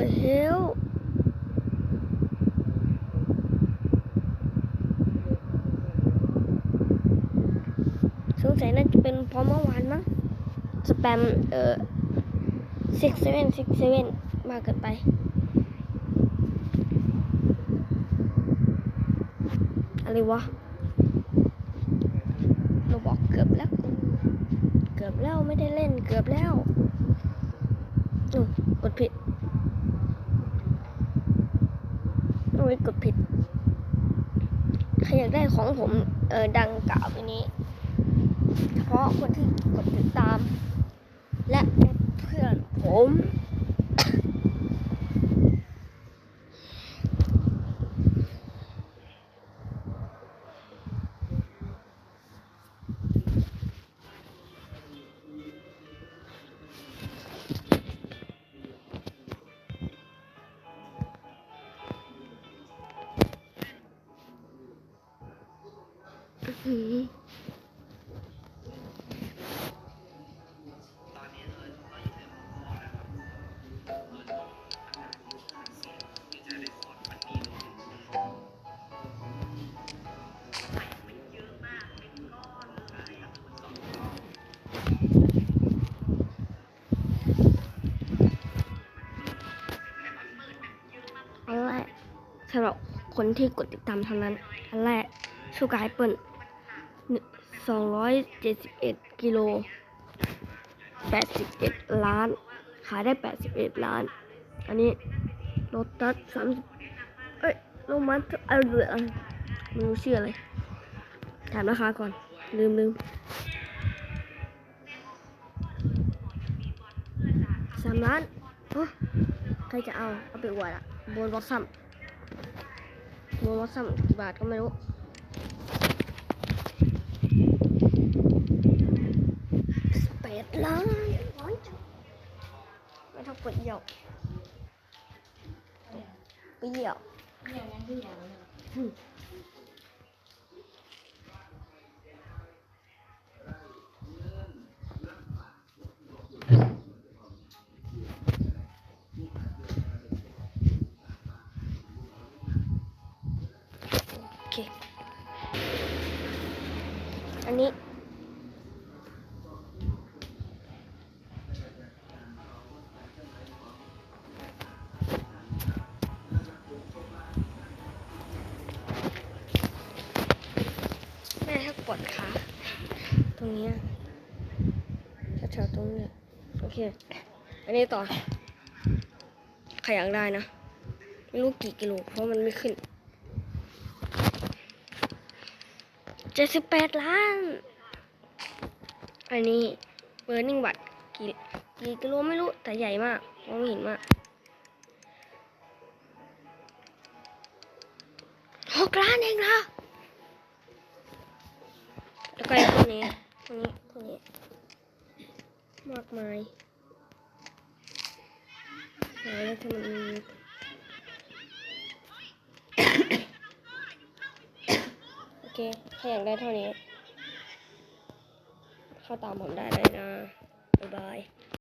the hell สงสัยน่าจะเป็นพรเมื่อวานมั้งสแปมเอ่อ six seven six seven มากเกินไป อะไรวะเราบอกเกือบแล้ว เกือบแล้วไม่ได้เล่นเกือบแล้วอู้กดผิด ไม่กดผิด ใครอยากได้ของผมเออดังกล่าวไปนี้ เฉพาะคนที่กดติดตาม และเพื่อนผม สำหรับคนที่กดติดตามเท่านั้นอันแรกชูการ์แอปเปิล สองร้อยเจ็ดสิบเอ็ดกิโลแปดสิบเอ็ดล้าน ขายได้แปดสิบเอ็ดล้าน อันนี้โลตัสสามเอ้ยโลมัสเอาเรือไม่รู้ชื่ออะไรถามราคาก่อน ลืมลืมสามล้านโอ้ใครจะเอา เอาไปอวดอะบนบอสซัมบนบอสซัมกี่บาทก็ไม่รู้ แปดล้านร้อนจังไม่ต้องกดเหยี่ยวไปเหยี่ยวเนี่ยยังที่อย่างเนี่ ยโอเคอันนี้แม่ถ้ากดขาตรงนี้แถวๆตรงนี้โอเค อันนี้ต่อใครอยากได้นะ ไม่รู้กี่กิโล เพราะมันไม่ขึ้นเจ็ดสิบแปดล้าน อันนี้เบอร์นิ่งบัตรกี่กี่กิโลไม่รู้ แต่ใหญ่มากมองไม่เห็นมากหกล้านเองเหรอ แล้วก็ไอ้พวกนี้ตรงนี้ตรงนี้ มากมายแล้วถ้ามันมีโอเคใครอยากได้เท่านี้ เข้าตามผมได้เลยนะ บ๊ายบาย